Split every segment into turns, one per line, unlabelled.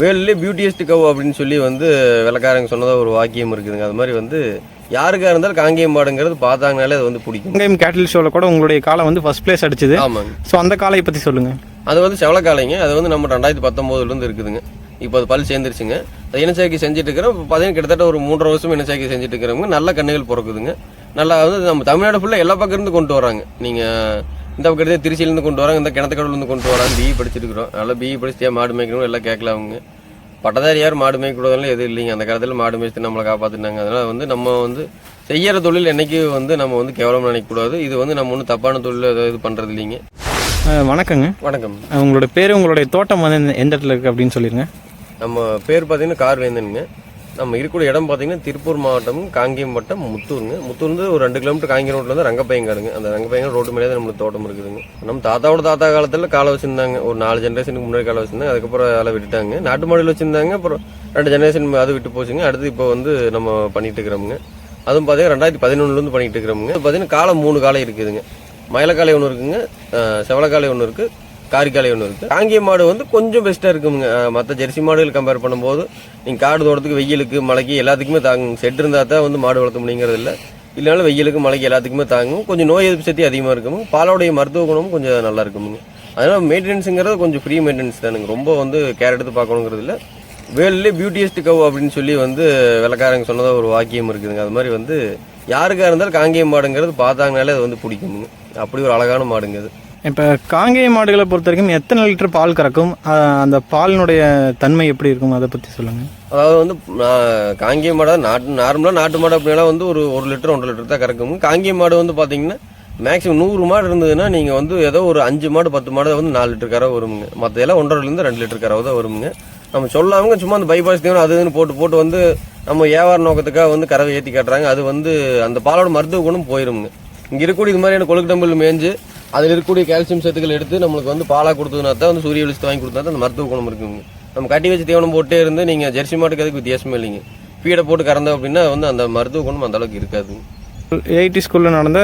வேர்ல்ட்லேயே பியூட்டியஸ்ட் கவ் அப்படின்னு சொல்லி வந்து வெள்ளக்காரங்க சொன்னதாக ஒரு வாக்கியம் இருக்குதுங்க. அது மாதிரி வந்து யாருக்கா இருந்தாலும் காங்கேயம் மாடுங்கிறது பார்த்தாங்கனாலே அது வந்து பிடிக்கும்.
காங்கேயம் கேட்டில் ஷோவில் கூட உங்களுடைய காலை வந்து ஃபர்ஸ்ட் பிளேஸ் அடிச்சது.
ஆமாங்க.
ஸோ அந்த காளையை பற்றி சொல்லுங்கள்
அது வந்து செவலக்காலைங்க. அது வந்து நம்ம ரெண்டாயிரத்தி பத்தொம்போதுலேருந்து இருக்குதுங்க. இப்போ அது பல் சேர்ந்துருச்சுங்க. அது இனச்சேர்க்கை செஞ்சுட்டு இருக்கிறோம் இப்போ பார்த்தீங்கன்னா கிட்டத்தட்ட ஒரு மூன்றரை வருஷம் இனச்சேர்க்கை செஞ்சுட்டு இருக்கிறவங்க நல்ல கண்ணுகள் பிறக்குதுங்க. நல்லா வந்து நம்ம தமிழ்நாடு ஃபுல்லாக எல்லா பக்கம் இருந்து கொண்டு வராங்க நீங்கள் இந்த எடுத்து திருச்சியிலேருந்து கொண்டு வராங்க. இந்த கிணத்துக்கடவுலேருந்து கொண்டு வராங்க. பிஇ படிச்சிருக்கிறோம். நல்லா பிஇ படிச்சு ஏன் மாடு மேய்க்கணும் எல்லாம் கேட்கல அவங்க. பட்டதாரி யார் மாடு மேய்க்கூடாதுலாம் எதுவும் இல்லைங்க. அந்த காலத்தில் மாடு மேய்ச்சி நம்மளை காப்பாற்றினாங்க அதனால் வந்து நம்ம வந்து செய்யற தொழில் என்னைக்கு வந்து நம்ம வந்து கேவலம் நினைக்கக்கூடாது. இது வந்து நம்ம ஒன்றும் தப்பான தொழில் ஏதாவது இது பண்ணுறது இல்லைங்க.
வணக்கங்க.
வணக்கம்.
உங்களோட பேர் உங்களுடைய தோட்டம் வந்து எந்த- இடத்துல இருக்குது அப்படின்னு சொல்லிடுங்க
நம்ம பேர் பார்த்தீங்கன்னா கார்வேந்தனுங்க. நம்ம இருக்கக்கூடிய இடம் பார்த்தீங்கன்னா திருப்பூர் மாவட்டம் காங்கேயம் வட்டம் முத்தூருங்க. முத்தூர்ந்து ஒரு ரெண்டு கிலோமீட்டர் காங்கேயம் ரோட்டில் வந்து ரங்கப்பையங்காடுங்க. அந்த ரங்கப்பையங்காடு ரோட்டு மேலே தான் நம்மளுக்கு தோட்டம் இருக்குதுங்க. நம்ம தாத்தாவோட தாத்தா காலத்தில் காலை வச்சுருந்தாங்க. ஒரு நாலு ஜென்ரேஷனுக்கு முன்னாடி காலை வச்சுருந்தாங்க. அதுக்கப்புறம் அதெல்லாம் விட்டுட்டாங்க. நாட்டு மாடியில் வச்சுருந்தாங்க. அப்புறம் ரெண்டு ஜென்ரேஷன் அது விட்டு போச்சுங்க. அடுத்து இப்போ வந்து நம்ம பண்ணிட்டு இருக்கிறோமுங்க. அதுவும் பார்த்தீங்கன்னா ரெண்டாயிரத்தி பதினொன்றுலேருந்து பண்ணிட்டு இருக்கிறோமுங்க. பார்த்தீங்கன்னா காலை மூணு காலை இருக்குதுங்க. மயிலக்காலை ஒன்று இருக்குங்க. செவலக்காலை ஒன்று இருக்குது காரிக்காலை ஒன்று இருக்குது காங்கிய மாடு வந்து கொஞ்சம் பெஸ்ட்டாக இருக்குங்க. மற்ற ஜெர்சி மாடுகள் கம்பேர் பண்ணும்போது நீங்கள் காடு தோட்டத்துக்கு வெயிலுக்கு மழைக்கு எல்லாத்துக்குமே தாங்குங்க. செட் இருந்தால் தான் வந்து மாடு வளர்த்த முடியுங்கிறது இல்லை. இல்லைனாலும் வெயிலுக்கு மழைக்கு எல்லாத்துக்குமே தாங்கும் கொஞ்சம் நோய் எதிர்ப்பு சக்தி அதிகமாக இருக்கும் பாலோடைய மருத்துவ குணமும் கொஞ்சம் நல்லா இருக்குங்க அதனால் மெயின்டெனன்ஸுங்கிறது கொஞ்சம் ஃப்ரீ மெயின்டெனன்ஸ் தானுங்க. ரொம்ப வந்து கேர் எடுத்து பார்க்கணுங்கிறது இல்லை. வேர்ல்ட்லேயே பியூட்டியஸ்ட் கவ் அப்படின்னு சொல்லி வந்து வெள்ளக்காரங்க சொன்னதாக ஒரு வாக்கியம் இருக்குதுங்க. அது மாதிரி வந்து யாருக்காக இருந்தாலும் காங்கேயம் மாடுங்கிறது பார்த்தாங்கனாலே அது வந்து பிடிக்குங்க அப்படி ஒரு அழகான மாடுங்க அது.
இப்போ காங்கேய மாடுகளை பொறுத்த வரைக்கும் எத்தனை லிட்டர் பால் கறக்கும்? அந்த பாலினுடைய தன்மை எப்படி இருக்கும்? அதை பற்றி சொல்லுங்கள்
அதாவது வந்து காங்கேய மாடு நாட்டு நார்மலாக நாட்டு மாடு அப்படின்னா வந்து ஒரு ஒரு லிட்டர் ஒன்றரை லிட்டர் தான் கறக்கும். காங்கேய மாடு வந்து பார்த்தீங்கன்னா மேக்ஸிமம் நூறு மாடு இருந்ததுன்னா நீங்கள் வந்து ஏதோ ஒரு அஞ்சு மாடு பத்து மாடு வந்து நாலு லிட்டர் கறவை வருமுங்க. மற்ற எல்லாம் ஒன்றரைலேருந்து ரெண்டு லிட்டர் கறவை தான் வருமுங்க. நம்ம சொல்லாமங்க சும்மா அந்த பைபாஸ் தீவனம் அது இதுன்னு போட்டு போட்டு வந்து நம்ம வியாபார நோக்கத்துக்காக வந்து கறவை ஏற்றி காட்டுறாங்க. அது வந்து அந்த பாலோட மருத்துவ குணம் போயிருமுங்க. இங்கே இருக்கக்கூடிய இது மாதிரியான கொழுக்கு டம்பிள் மேய்ஞ்சு அதில் இருக்கக்கூடிய கால்சியம் சத்துக்கள் எடுத்து நம்மளுக்கு வந்து பாலாக கொடுத்ததுனா தான் வந்து சூரிய வெளிச்சத்தை வாங்கி கொடுத்தா தான் அந்த மருத்துவ குணம் இருக்குங்க. நம்ம கட்டி வச்சு தீவனம் போட்டே இருந்து நீங்கள் ஜெர்சி மாட்டுக்கு அதுக்கு வித்தியாசமே இல்லைங்க. ஃபீடை போட்டு கறந்தோம் அப்படின்னா வந்து அந்த மருத்துவ குணம் அந்த அளவுக்கு இருக்காதுங்க
எயிட்டி ஸ்கூலில் நடந்த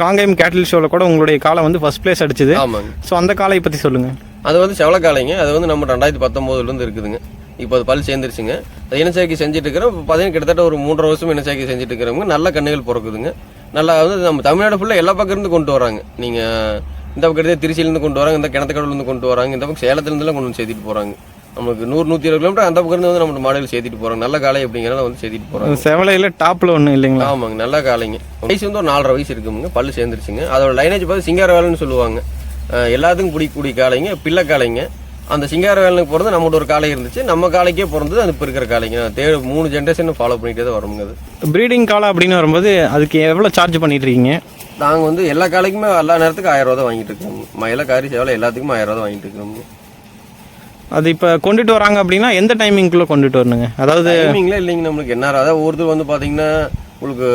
காங்கேயம் கேட்டில் ஷோவில் கூட உங்களுடைய காலை வந்து ஃபர்ஸ்ட் பிளேஸ் அடிச்சது.
ஆமாங்க.
ஸோ அந்த காளையை பற்றி சொல்லுங்கள்
அது வந்து செவலக்காலைங்க அது வந்து நம்ம ரெண்டாயிரத்தி பத்தொம்போதுலேருந்து இருக்குதுங்க. இப்போ அது பல் சேர்ந்துருச்சுங்க. அது இனச்சேர்க்கை செஞ்சுட்டு இருக்கிறோம். இப்போ பார்த்தீங்கன்னா கிட்டத்தட்ட ஒரு மூன்றரை வருஷம் இனச்சேர்க்கை செஞ்சுட்டு இருக்கிறவங்க நல்ல கண்ணுகள் பிறக்குதுங்க. நல்லா வந்து நம்ம தமிழ்நாடு ஃபுல்லாக எல்லா பக்கம் இருந்து கொண்டு வராங்க. நீங்கள் இந்த பக்கம் எடுத்து திருச்சியிலேருந்து கொண்டு வராங்க இந்த கிணத்துக்கடவுலேருந்து கொண்டு வராங்க இந்த பக்கம் சேலத்துலேருந்துலாம் கொண்டு வந்து சேர்த்திட்டு போகிறாங்க நமக்கு நூறு நூற்றி இருபது கிலோமீட்டர் அந்த பக்கம் இருந்து வந்து நம்ம மாடுகள் சேர்த்திட்டு போகிறாங்க நல்ல காலை அப்படிங்கிறத வந்து சேர்த்திட்டு போகிறாங்க
செவலையில் டாப்பில் ஒன்று இல்லைங்களா?
ஆமாங்க நல்ல காலைங்க வயசு வந்து ஒரு நாலரை வயசு இருக்குங்க பல்லு சேர்ந்துருச்சுங்க. அதோட லைனேஜ் பார்த்து சிங்கார வேலைன்னு சொல்லுவாங்க எல்லாத்துக்கும் பிடிக்கக்கூடிய காளைங்க பிள்ளை காளைங்க. அந்த சிங்கார வேலைக்கு பிறந்து நம்மகிட்ட ஒரு காளை இருந்துச்சு. நம்ம காளைக்கே பிறந்தது அது இப்போ இருக்கிற காளைங்க தே மூணு ஜென்ரேஷன் ஃபாலோ பண்ணிகிட்டே தான் வருங்க அது.
ப்ரீடிங் காலை அப்படின்னு வரும்போது அதுக்கு எவ்வளோ சார்ஜ் பண்ணிட்டு இருக்கீங்க?
நாங்கள் வந்து எல்லா காளைக்குமே எல்லா நேரத்துக்கும் ஆயிரம் ரூபா தான் வாங்கிட்டு இருக்கோம். மயில காரி சேவலை எல்லாத்துக்குமே ஆயிரம் ரூபா தான் வாங்கிட்டு இருக்கிறோம்
அது இப்போ கொண்டுட்டு வராங்க அப்படின்னா எந்த டைமிங்குள்ளே கொண்டுட்டு வரணுங்க? அதாவது
டைமிங்ல இல்லைங்க நம்மளுக்கு. என்ன அதாவது ஒருத்தர் வந்து பார்த்தீங்கன்னா உங்களுக்கு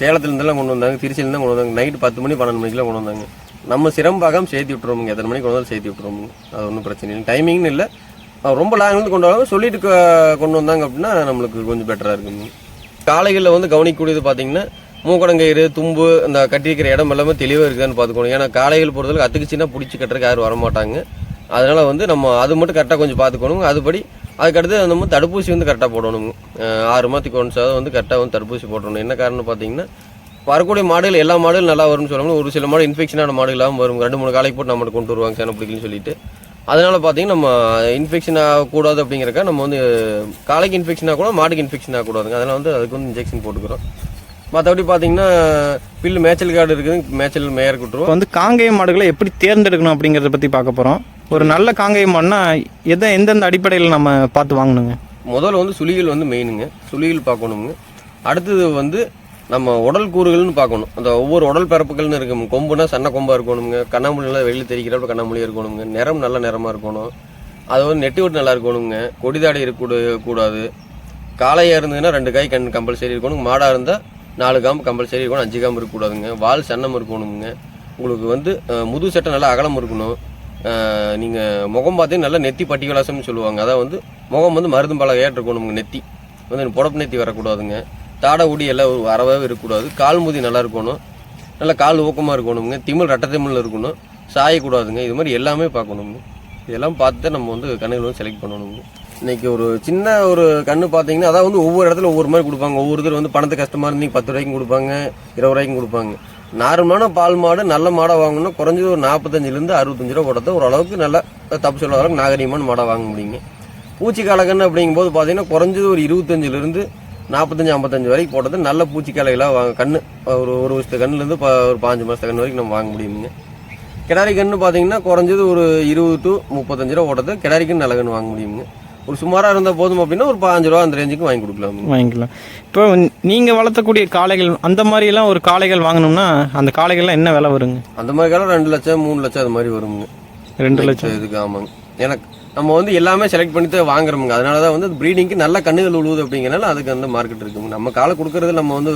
சேலத்துலேருந்துலாம் கொண்டு வந்தாங்க திருச்சியிலேருந்து கொண்டு வந்தாங்க நைட்டு பத்து மணி பன்னெண்டு மணிக்கெலாம் கொண்டு வந்தாங்க. நம்ம சிரமம் பார்க்காம சேர்த்து விட்டுருவோங்க எத்தனை மணிக்கு கொண்டு வந்தாலும் சேர்த்து விட்டுருவோங்க அது ஒன்றும் பிரச்சனை இல்லை. டைமிங்னு இல்லை. ரொம்ப லாங்லேருந்து கொண்டு வராங்க சொல்லிட்டு கொண்டு வந்தாங்க அப்படின்னா நம்மளுக்கு கொஞ்சம் பெட்டராக இருக்குங்க. காளைகளில் வந்து கவனிக்கக்கூடியது பார்த்தீங்கன்னா மூக்கடங்கயிறு தும்பு இந்த கட்டியிருக்கிற இடம் எல்லாமே தெளிவாக இருக்குதான்னு பார்த்துக்கணும். ஏன்னா காளைகள் பொறுத்தவரைக்கும் அத்துக்குச்சின்னா பிடிச்சி கட்டுறதுக்கு யாரும் வரமாட்டாங்க. அதனால் வந்து நம்ம அது மட்டும் கரெக்டாக கொஞ்சம் பார்த்துக்கணும் அதுபடி அதுக்கடுத்து நம்ம தடுப்பூசி வந்து கரெக்டாக போடணுங்க. ஆறு மாதத்துக்கு ஒன்ஸாவது வந்து கரெக்டாக வந்து தடுப்பூசி போடணும் என்ன காரணம் பார்த்தீங்கன்னா வரக்கூடிய மாடுகள் எல்லா மாடுகளும் நல்லா வரும்னு சொல்லுவாங்க. ஒரு சில மாடு இன்ஃபெக்ஷனான மாடுகளாகவும் வரும். ரெண்டு மூணு காலைக்கு போட்டு நம்மகிட்ட கொண்டு வருவாங்க சேனை பிடிக்கலன்னு சொல்லிட்டு. அதனால பார்த்தீங்கன்னா நம்ம இன்ஃபெக்ஷன் ஆகக்கூடாது அப்படிங்கிறக்கா நம்ம வந்து காலைக்கு இன்ஃபெக்ஷன் ஆகக்கூடாது மாடுக்கு இன்ஃபெக்ஷன் ஆகக்கூடாதுங்க. அதனால வந்து அதுக்கு வந்து இன்ஜெக்ஷன் போட்டுக்கிறோம். மற்றபடி பார்த்தீங்கன்னா பில்லு மேய்ச்சல் காடு இருக்குது. மேய்ச்சல் மேயர் விட்டுருவோம்
வந்து காங்கேய மாடுகளை எப்படி தேர்ந்தெடுக்கணும் அப்படிங்கிறத பற்றி பார்க்க போகிறோம் ஒரு நல்ல காங்கேய மாடுனா எதை எந்தெந்த அடிப்படையில் நம்ம பார்த்து வாங்கணுங்க?
முதல்ல வந்து சுழிகள் வந்து மெயினுங்க சுழிகள் பார்க்கணுங்க. அடுத்தது வந்து நம்ம உடல் கூறுகள்னு பார்க்கணும். அந்த ஒவ்வொரு உடல் பரப்புகள்னு இருக்கும். கொம்புனா சன்ன கொம்பா இருக்கணுங்க கண்ணாமூலியெல்லாம் வெளியில் தெரிக்கிறப்ப கண்ணாமூலியாக இருக்கணுங்க நிறம் நல்ல நிறமாக இருக்கணும். அது வந்து நெட்டி விட்டு நல்லா இருக்கணுங்க கொடிதாடை இருக்கக்கூட கூடாது. காளையாக இருந்ததுன்னா ரெண்டு காய் கண் கம்பல்சரி இருக்கணும். மாடாக இருந்தால் நாலு காம்பு கம்பல்சரி இருக்கணும். அஞ்சு காம்பு இருக்கக்கூடாதுங்க. வால் சன்னம் இருக்கணுங்க உங்களுக்கு வந்து முது சட்டை நல்லா அகலம் இருக்கணும். நீங்கள் முகம் பார்த்தீங்கன்னா நல்லா நெத்தி பட்டி விலாசம்னு சொல்லுவாங்க. அதான் வந்து முகம் வந்து மருதும் பல ஏற்றிருக்கணுங்க நெத்தி. வந்து புடப்பு நெத்தி வரக்கூடாதுங்க. தாடை உடி எல்லாம் ஒரு வரவே இருக்கக்கூடாது. கால் முதி நல்லா இருக்கணும். நல்லா கால் ஊக்கமாக இருக்கணுங்க திமிழ் ரெட்டை திமிழில் இருக்கணும். சாயக்கூடாதுங்க. இது மாதிரி எல்லாமே பார்க்கணுங்க இதெல்லாம் பார்த்து நம்ம வந்து கண்ணுகள் வந்து செலக்ட் பண்ணணுங்க இன்னைக்கு ஒரு சின்ன ஒரு கண்ணு பார்த்தீங்கன்னா அதாவது வந்து ஒவ்வொரு இடத்துல ஒவ்வொரு மாதிரி கொடுப்பாங்க. ஒவ்வொருத்தர் வந்து பணத்து கஷ்டமாக இருந்தீங்க பத்து ரூபாய்க்கும் கொடுப்பாங்க இருபது ரூபாய்க்கும் கொடுப்பாங்க. நார்மலான பால் மாடு நல்ல மாடை வாங்கணும்னா குறைஞ்சது ஒரு நாற்பத்தஞ்சிலேருந்து அறுபத்தஞ்சு ரூபா கொடுத்தா ஓரளவுக்கு நல்லா தப்பு சொல்ல அளவுக்கு நாகரீகமான மாடை வாங்க முடியுங்க. பூச்சி காலக்கன்று அப்படிங்கும்போது பார்த்தீங்கன்னா குறைஞ்சது ஒரு இருபத்தஞ்சிலேருந்து நாற்பத்தஞ்சு ஐம்பத்தஞ்சு வரைக்கும் போட்டது. நல்ல பூச்சி காலைகளாக வாங்க கண்ணு ஒரு ஒரு வருஷத்து கண்ணுலேருந்து ஒரு பாஞ்சு மாதத்து கண்ணு வரைக்கும் நம்ம வாங்க முடியுங்க கிடாரி கன்று பார்த்தீங்கன்னா குறைஞ்சது ஒரு இருபது டு முப்பத்தஞ்சு ரூபா ஓட்டது கிடாரி கன்று நல்ல கன்று வாங்க முடியுங்க ஒரு சுமாராக இருந்தால் போதும் அப்படின்னா ஒரு பாஞ்சு ரூபா அந்த ரேஞ்சுக்கு வாங்கி கொடுக்கலாம்
வாங்கிக்கலாம். இப்போ நீங்கள் வளர்த்தக்கூடிய காளைகள் அந்த மாதிரியெல்லாம் ஒரு காளைகள் வாங்கணும்னா அந்த காளைகள்லாம் என்ன விலை வருங்க?
அந்த மாதிரி காலம் ரெண்டு லட்சம் மூணு லட்சம் அது மாதிரி வருங்க.
ரெண்டு லட்சம்.
இதுக்கு ஆமாங்க. எனக்கு நம்ம வந்து எல்லாமே செலக்ட் பண்ணி தான் வாங்குறோமுங்க. அதனால தான் வந்து ப்ரீடிங்க்கு நல்ல கண்ணுகள் உழுவுது அப்படிங்கிறனால அதுக்கு வந்து மார்க்கெட் இருக்குங்க. நம்ம காலை கொடுக்கறது நம்ம வந்து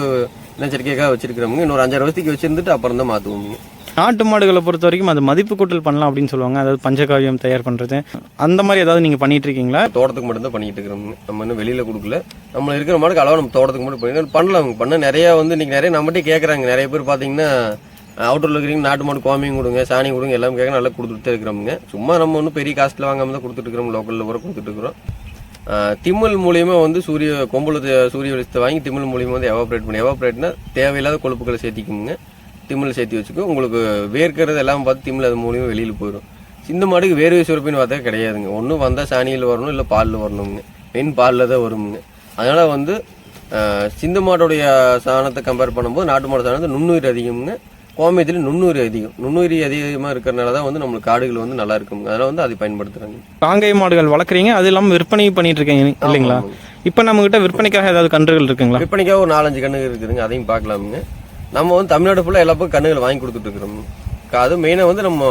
எச்சரிக்கையாக வச்சிருக்கிறோமுங்க. இன்னொரு அஞ்சாறு வருஷத்துக்கு வச்சிருந்துட்டு அப்புறம் தான் மாற்றுவோங்க
நாட்டு மாடுகளை பொறுத்த வரைக்கும் அது மதிப்பு கூட்டல் பண்ணலாம் அப்படின்னு சொல்லுவாங்க. அதாவது பஞ்சகாவியம் தயார் பண்ணுறது அந்த மாதிரி ஏதாவது நீங்கள் பண்ணிட்டு இருக்கீங்களா?
தோட்டத்துக்கு மட்டும் தான் பண்ணிட்டு இருக்கிறோம் நம்ம இன்னும் வெளியில கொடுக்கல. நம்ம இருக்கிற மாட்டுக்கு அளவு நம்ம தோட்டத்துக்கு மட்டும் பண்ணி பண்ணலாம் பண்ண நிறைய வந்து இன்னைக்கு நிறைய நம்மகிட்டே கேட்குறாங்க நிறைய பேர் பார்த்தீங்கன்னா அவுட்டரில் இருக்கிறீங்க நாட்டு மாடு கோமியும் கொடுங்க சாணி கொடுங்க எல்லாம் கேட்க நல்லா கொடுத்துட்டு இருக்கிறோமுங்க. சும்மா நம்ம ஒன்றும் பெரிய காஸ்ட்டில் வாங்காமல் தான் கொடுத்துட்டு இருக்கிறோம் லோக்கலில் கூட கொடுத்துட்டு இருக்கிறோம். ஆஹ் திம்மல் வந்து சூரிய கொம்புல சூரிய வெளிச்சத்தை வாங்கி திம்மல் மூலியமாக வந்து எவாப்ரேட் பண்ணி எவாப்ரேட்னா தேவையில்லாத கொழுப்புகளை சேர்த்திக்குங்க. திம்மல் சேர்த்து வச்சுக்கோ உங்களுக்கு வேர்க்கிறது எல்லாம் பார்த்து திம்மல் அது மூலியமாக வெளியில் போயிடும் சிந்த மாடுக்கு வேர்வை சுரப்பின்னு பார்த்தா கிடையாதுங்க. ஒன்று வந்தால் சாணியில் வரணும் இல்லை பாலில் வரணுங்க மெயின் பாலில் தான் வருங்க அதனால் வந்து சிந்து மாட்டோடைய சாணத்தை கம்பேர் பண்ணும்போது நாட்டு மாடு சாணத்தை நுண்ணுயிர் அதிகம்ங்க. கோமியத்தில் நுண்ணுயிர் அதிகம். நுண்ணுயிரி அதிகமாக இருக்கிறனால தான் வந்து நம்மளுக்கு காடுகள் வந்து நல்லா இருக்குங்க அதனால் வந்து அதை பயன்படுத்துகிறாங்க
காங்கை மாடுகள் வளர்க்குறீங்க அது இல்லாமல் விற்பனை பண்ணிட்டு இருக்கீங்க இல்லைங்களா? இப்போ நம்மகிட்ட விற்பனைக்காக ஏதாவது கன்றுகள் இருக்குங்களா?
விற்பனைக்காக ஒரு நாலஞ்சு கண்ணுகள் இருக்குதுங்க அதையும் பார்க்கலாமுங்க. நம்ம வந்து தமிழ்நாடு ஃபுல்லாக எல்லா பக்கம் கண்ணுகள் வாங்கி கொடுத்துட்டு இருக்கிறோம். அது மெயினாக வந்து நம்ம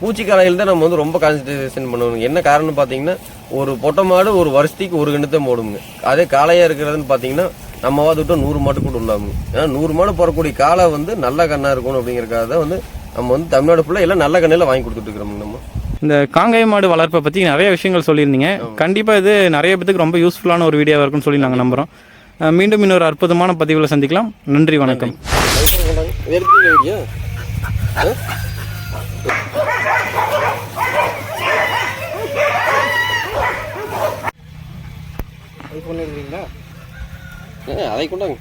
பூச்சிக்காலையில் தான் நம்ம வந்து ரொம்ப கான்சன்ட்ரேஷன் பண்ணணும் என்ன காரணம் பார்த்தீங்கன்னா ஒரு பொட்டை மாடு ஒரு வருஷத்துக்கு ஒரு கண்டு தான் போடுங்க. அதே காளையாக இருக்கிறதுன்னு பார்த்தீங்கன்னா நம்ம விட்டா நூறு மாடு கூட உள்ளாமுங்க ஏன்னா நூறு மாடு போடக்கூடிய காளை வந்து நல்ல கண்ணாக இருக்கணும் அப்படிங்கறதுக்காக தான் வந்து நம்ம வந்து தமிழ்நாடு ஃபுல்லாக எல்லாம் நல்ல கண்ணில் வாங்கி கொடுத்துட்டு இருக்கிறோம் நம்ம.
இந்த காங்கை மாடு வளர்ப்பை பற்றி நிறைய விஷயங்கள் சொல்லியிருந்தீங்க. கண்டிப்பாக இது நிறைய பேத்துக்கு ரொம்ப யூஸ்ஃபுல்லான ஒரு வீடியோவாக இருக்கும்னு சொல்லி நாங்கள் நம்புகிறோம் மீண்டும் இன்னொரு அற்புதமான பதிவில் சந்திக்கலாம். நன்றி வணக்கம்.
அதை கொண்டாங்க.